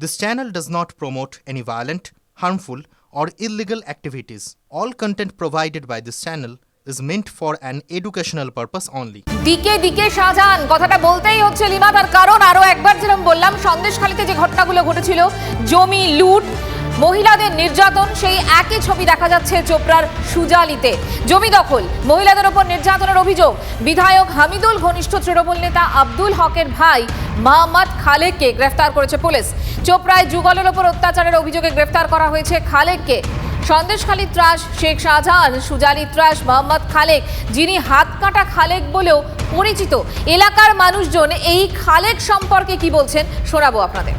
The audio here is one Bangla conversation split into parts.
This channel does not promote any violent, harmful, or illegal activities. All content provided by this channel is meant for an educational purpose only. দিকে দিকে শাহজাহান কথাটা বলতেই হচ্ছে লিমা তার কারণ আরও একবার যেরকম বললাম সন্দেশখালীতে যে ঘটনাগুলো ঘটেছিল জমি লুট মহিলাদের নির্যাতন, সেই একই ছবি দেখা যাচ্ছে চোপড়ার সুজালিতে। জমি দখল, মহিলাদের ওপর নির্যাতনের অভিযোগ। বিধায়ক হামিদুল, ঘনিষ্ঠ তৃণমূল নেতা আব্দুল হকের ভাই মোহাম্মদ খালেককে গ্রেফতার করেছে পুলিশ। চোপড়ায় যুগলের ওপর অত্যাচারের অভিযোগে গ্রেফতার করা হয়েছে খালেককে। সন্দেশখালী ত্রাস, শেখ শাহজাহান, সুজালি ত্রাস মোহাম্মদ খালেক, যিনি হাত কাটা খালেক বলেও পরিচিত। এলাকার মানুষজন এই খালেক সম্পর্কে কি বলছেন শোনাবো আপনাদের।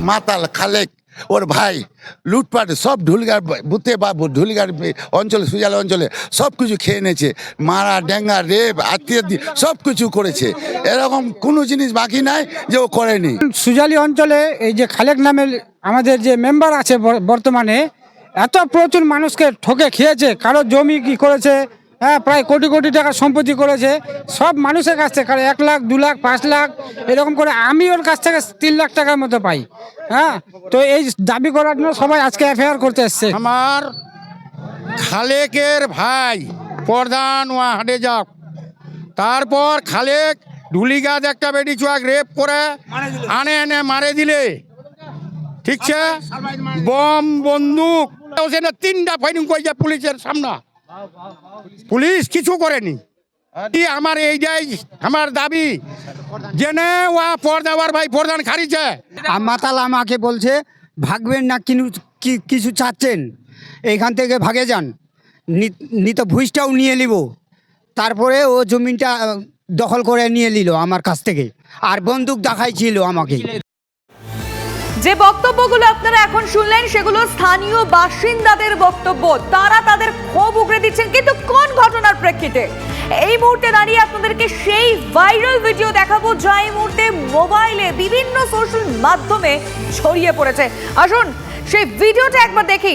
মাতাল, খালেক, ওর ভাই, লুটপাট, সব ঢুলিগার, বুতে বা ঢুলিগার অঞ্চলে, সুজাল অঞ্চলে সব কিছু খেয়ে নিয়েছে মারা, ডেঙ্গা, রেপ, আত্মীয় সব কিছু করেছে। এরকম কোনো জিনিস বাকি নাই যে ও করেনি। সুজালি অঞ্চলে এই যে খালেক নামের আমাদের যে মেম্বার আছে বর- বর্তমানে, এত প্রচুর মানুষকে ঠকে খেয়েছে, কারও জমি কি করেছে হ্যাঁ প্রায় কোটি কোটি টাকা সম্পত্তি করেছে। সব মানুষের কাছ থেকে এক লাখ দু লাখ পাঁচ লাখ এরকম করে আমি ওর কাছ থেকে তিন লাখ টাকার মতো পাই। হ্যাঁ তো এই দাবি করার জন্য সবাই আজকে এফআইআর করতে এসছে। আমার খালেকের ভাই প্রধান ওয়া হাটে যাক তারপর খালেক ঢুলিগাদ একটা বেটি চুয়াক রেপ করে আনে এনে মারে দিলে। ঠিক আছে বম বন্দুক। সেটা তিনটা ফাইটিং করেছে পুলিশের সামনে। পুলিশ কিছু করেনি। আমার এইটাই আমার দাবি জেনে ওয়া পর্দাবার ভাই প্রধান খারিছে মাতাল আমাকে বলছে, ভাগবেন না কিছু চাচ্ছেন? এইখান থেকে ভাগে যান। নিত ভুইসটাও নিয়ে নিব। তারপরে ও জমিনটা দখল করে নিয়ে নিল আমার কাছ থেকে। আর বন্দুক দেখাইছিল আমাকে। যে বক্তব্যগুলো আপনারা এখন শুনলেন, সেগুলো স্থানীয় বাসিন্দাদের বক্তব্য। তারা তাদের ক্ষোভ উগড়ে দিচ্ছেন, কিন্তু কোন ঘটনার প্রেক্ষিতে? এই মুহূর্তে দাঁড়িয়ে আপনাদেরকে সেই ভাইরাল ভিডিও দেখাবো, যা এই মুহূর্তে মোবাইলে বিভিন্ন সোশ্যাল মাধ্যমে ছড়িয়ে পড়েছে। আসুন, সেই ভিডিওটা একবার দেখি।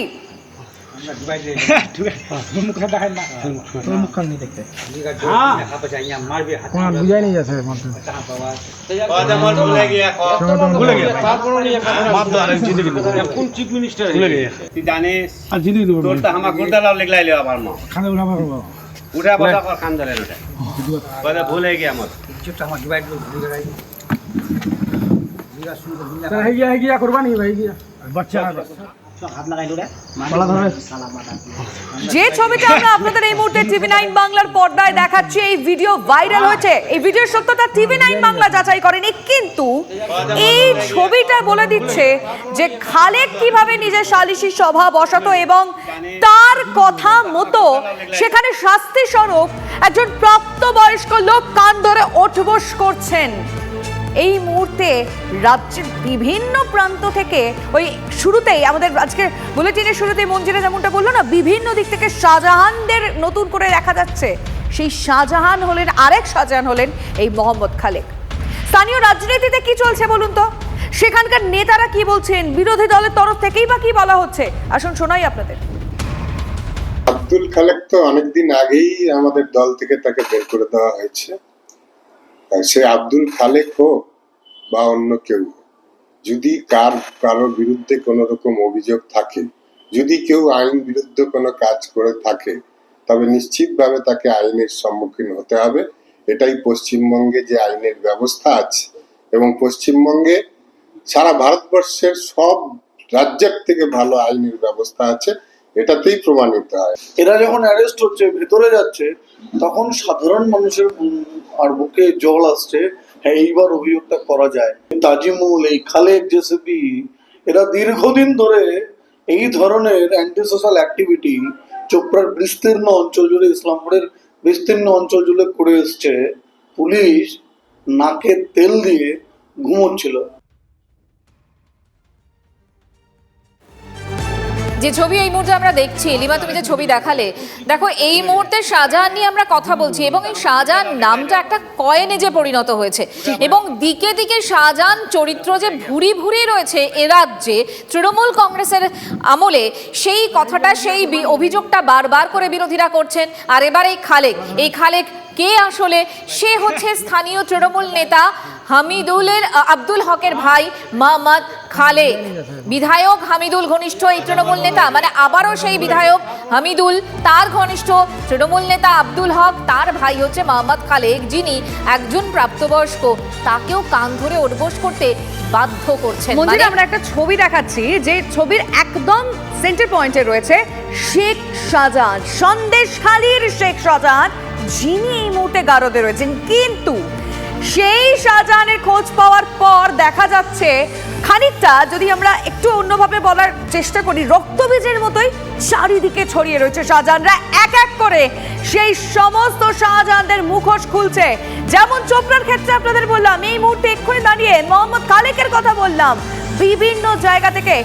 জানিস তোর তো আমার গুড়দা লাভ লিখলাইলে আবার মা উঠা বসা কর কান ধরে ওটা কথা ভুলে গিয়ে আমার যে ছবিটা আমরা আপনাদের এই মুহূর্তে টিভি নাইন বাংলার পর্দায় দেখাচ্ছি এই ভিডিও ভাইরাল হয়েছে। এই ভিডিওর সত্যতা টিভি নাইন বাংলা যাচাই করেনি কিন্তু এই ছবিটা বলে দিচ্ছে যে খালেদ কীভাবে নিজের সালিশি সভা বসাতো এবং তার কথা মতো সেখানে শাস্তি স্বরূপ একজন প্রাপ্তবয়স্ক লোক কান ধরে ওঠবোস করছেন। এই মুহূর্তে রাজ্যের বিভিন্ন প্রান্ত থেকে ওই শুরুতেই আমাদের আজকে বুলেটিনের শুরুতেই মঞ্জিরা যেমনটা বলল না, বিভিন্ন দিক থেকে শাহজাহানদের নতুন করে দেখা যাচ্ছে। সেই শাহজাহান হলেন, আরেক শাহজাহান হলেন এই মোহাম্মদ খালেক। স্থানীয় রাজনীতিতে কি চলছে বলুন তো? সেখানকার নেতারা কি বলছেন? বিরোধী দলের তরফ থেকেই বা কি বলা হচ্ছে? আসুন শোনাই আপনাদের। আব্দুল খালেক তো অনেকদিন আগেই আমাদের দল থেকে তাকে বের করে দেওয়া হয়েছে। সে আব্দুল খালেক হোক বা অন্য কেউ যদি কার, কারোর বিরুদ্ধে কোনো রকম অভিযোগ থাকে, যদি কেউ আইন বিরুদ্ধ কোনো কাজ করে থাকে, তবে নিশ্চিতভাবে তাকে আইনের সম্মুখীন হতে হবে। এটাই পশ্চিমবঙ্গে যে আইনের ব্যবস্থা আছে এবং পশ্চিমবঙ্গে সারা ভারতবর্ষের সব রাজ্যের থেকে ভালো আইনের ব্যবস্থা আছে। এটাতেই প্রমাণিত হয়। এরা যখন অ্যারেস্ট হচ্ছে, ভেতরে যাচ্ছে, তখন সাধারণ মানুষের আর বুকে জল আসছে হ্যাঁ এইবার অভিযোগটা করা যায়। তাজিমুল, এই খালেক, জেসিপি, এরা দীর্ঘদিন ধরে এই ধরনের অ্যান্টি সোশ্যাল অ্যাক্টিভিটি চোপড়ার বিস্তীর্ণ অঞ্চল জুড়ে, ইসলামপুরের বিস্তীর্ণ অঞ্চল জুড়ে করে এসছে, পুলিশ নাকে তেল দিয়ে ঘুমোচ্ছিল। যে ছবি এই মুহূর্তে আমরা দেখছি, লিমা, তুমি যে ছবি দেখালে, দেখো, এই মুহূর্তে শাহজাহান নিয়ে আমরা কথা বলছি এবং এই শাহজাহান নামটা একটা কয়েনে যে পরিণত হয়েছে এবং দিকে দিকে শাহজাহান চরিত্র যে ভুরি ভুরি রয়েছে এ রাজ্যে, তৃণমূল কংগ্রেসের আমলে সেই কথাটা, সেই অভিযোগটা বারবার করে বিরোধীরা করছেন। আর এবার এই খালেক এই খালেক কে আসলে? সে হচ্ছে স্থানীয় তৃণমূল নেতা হামিদুলের আব্দুল হকের ভাই মোহাম্মদ খালেক বিধায়ক হামিদুল ঘনিষ্ঠ এই তৃণমূল নেতা মানে আবারও সেই বিধায়ক হামিদুল তার ঘনিষ্ঠ তৃণমূল নেতা আব্দুল হক তার ভাই হচ্ছে মোহাম্মদ খালেক যিনি একজন প্রাপ্তবয়স্ক। তাকেও কান ধরে ওঠবোস করতে বাধ্য করছেন। মঞ্জিরা মানে- আমরা একটা ছবি দেখাচ্ছি যে ছবির একদম সেন্টার পয়েন্টে রয়েছে শেখ শাহজাহান সন্দেশখালীর শেখ শাহজাহান যিনি এই মুহূর্তে গারদে রয়েছেন, কিন্তু সেই শাহজাহানের খোঁজ পাওয়ার পর দেখা যাচ্ছে খানিকটা যদি আমরা একটু অন্যভাবে বলার চেষ্টা করি, রক্তবীজের মতোই চারিদিকে ছড়িয়ে রয়েছে শাহজাহানরা। এক এক করে সেই সমস্ত শাহজাহানদের মুখোশ খুলছে। যেমন চোপড়ার ক্ষেত্রে আপনাদের বললাম, এই মুহূর্তে এক্ষুনি দাঁড়িয়ে মোহাম্মদ খালেকের কথা বললাম। বিভিন্ন জায়গা থেকে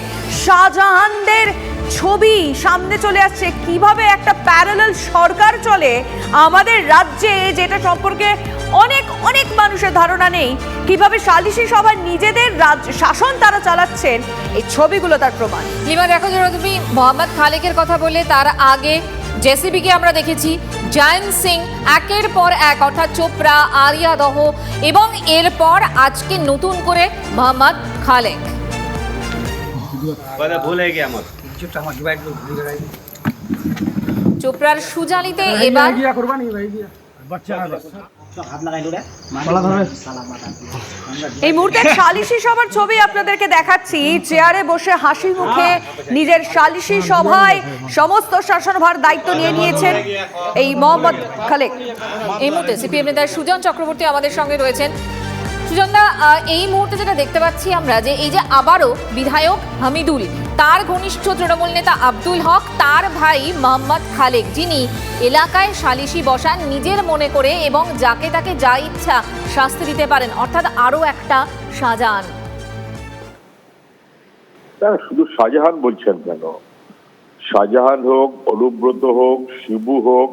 শাহজাহানদের ছবি সামনে চলে আসছে। কীভাবে একটা প্যারালাল সরকার চলে আমাদের রাজ্যে যেটা সম্পর্কে অনেক অনেক মানুষের ধারণা নেই। কীভাবে সালিশি সভা নিজেদের রাজ্য শাসন তারা চালাচ্ছেন এই ছবিগুলো তার প্রমাণ। লিমা দেখো যেন তুমি মোহাম্মদ খালেকের কথা বলে তার আগে জেসিবিকে আমরা দেখেছি জয়ন্ত সিং একের পর এক অর্থাৎ চোপড়া আরিয়া দহ এবং এরপর আজকে নতুন করে মোহাম্মদ খালেক। বলে ভুলে গিয়ে আমার। চোপড়ার সুজালিতে এবার এই মুহূর্তে সালিশি সভার ছবি আপনাদেরকে দেখাচ্ছি। চেয়ারে বসে হাসি মুখে নিজের সালিশি সভায় সমস্ত শাসনভার দায়িত্ব নিয়ে নিয়েছেন এই মোহাম্মদ খালেক। এই মুহূর্তে সিপিএম নেতা সুজন চক্রবর্তী আমাদের সঙ্গে রয়েছেন। সুজনদা এই মুহূর্তে যেটা দেখতে পাচ্ছি আমরা যে এই যে আবারও বিধায়ক হামিদুল, তার ঘনিষ্ঠ তৃণমূল নেতা আব্দুল হক, তার ভাই মোহাম্মদ খালেক, যিনি এলাকায় সালিশি বসান নিজের মনে করে এবং যাকে তাকে যা ইচ্ছা শাস্তি দিতে পারেন, অর্থাৎ আরও একটা শাহজাহান না শুধু শাহজাহান বলছেন কেন? শাহজাহান হোক, অনুব্রত হোক, শিবু হোক,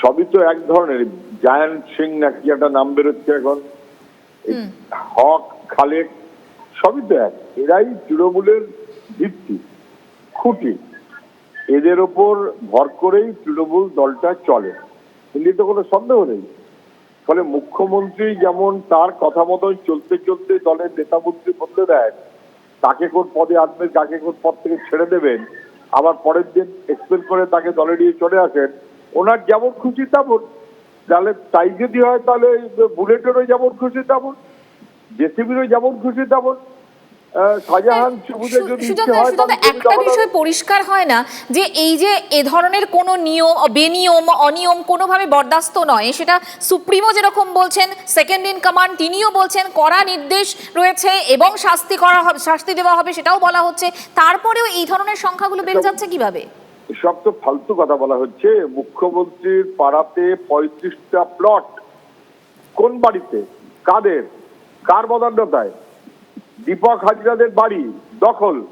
সবই তো এক ধরনের, জায়ান্ট সিং নাকি একটা নাম বেরোচ্ছে এখন। হক খালেক সবই তো এক। এরাই তৃণমূলের ভিত্তি খুঁটি। এদের ওপর ভর করেই তৃণমূল দলটা চলে। কিন্তু তো কোনো সন্দেহ নেই। ফলে মুখ্যমন্ত্রী যেমন তার কথা মতন চলতে চলতে দলের নেতা মন্ত্রী বলতে দেয় তাকে কোন পদে আনবেন কাকে কোন পদ থেকে ছেড়ে দেবেন আবার পরের দিন এক্সপেল করে তাকে দলে নিয়ে চলে আসেন ওনার যেমন খুশি তেমন। তাহলে তাই যদি হয় তাহলে বুলেটেরও যেমন খুশি তেমন জেসিবিরও যেমন খুশি তেমন শাহজাহান সুবুদের যদি একটা বিষয় পরিষ্কার হয় না যে এই যে এ ধরনের কোনো নিয়ম বেনিয়ম অনিয়ম কোনোভাবে বরদাস্ত নয় সেটা সুপ্রিমো যেরকম বলছেন সেকেন্ড ইন কমান্ড তিনিও বলছেন কড়া নির্দেশ রয়েছে এবং শাস্তি করা হবে শাস্তি দেওয়া হবে সেটাও বলা হচ্ছে তারপরেও এই ধরনের সংখ্যাগুলো বেড়ে যাচ্ছে কীভাবে? সব তো ফালতু কথা বলা হচ্ছে। মুখ্যমন্ত্রীর পাড়াতে পঁয়ত্রিশটা প্লট কোন বাড়িতে? কাদের? কার বদান্যতায়? দীপক হাজরাদের বাড়ি দখল।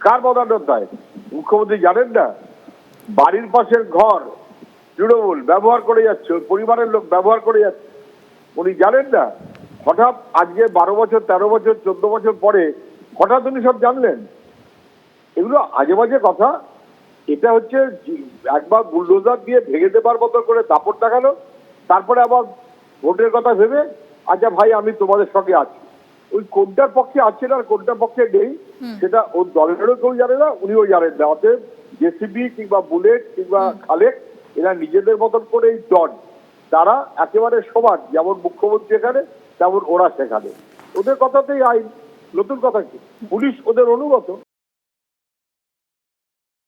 কার বদান্যতায়? মুখ্যমন্ত্রী জানেন না? বাড়ির পাশের ঘর। তৃণমূল ব্যবহার করে যাচ্ছে, পরিবারের লোক ব্যবহার করে যাচ্ছে। উনি জানেন না? হঠাৎ আজকে বারো বছর, তেরো বছর, চোদ্দ বছর পরে হঠাৎ উনি সব জানলেন। এগুলো আজে বাজে কথা। এটা হচ্ছে একবার বুলডোজার দিয়ে ভেঙে দেবার মতো করে দাপট দেখাল তারপরে আবার ভোটের কথা ভেবে আচ্ছা ভাই আমি তোমাদের সঙ্গে আছি। ওই কোনটার পক্ষে আছেন আর কোনটার পক্ষে নেই সেটা ওর দলেরও কেউ জানে না উনিও জানেন না। অতএব জেসিবি কিংবা বুলেট কিংবা খালেক এরা নিজেদের মতন করে এই ডন তারা একেবারে সমান যেমন মুখ্যমন্ত্রী এখানে তেমন ওরা সেখানে। ওদের কথাতেই আইন। নতুন কথা কি? পুলিশ ওদের অনুগত।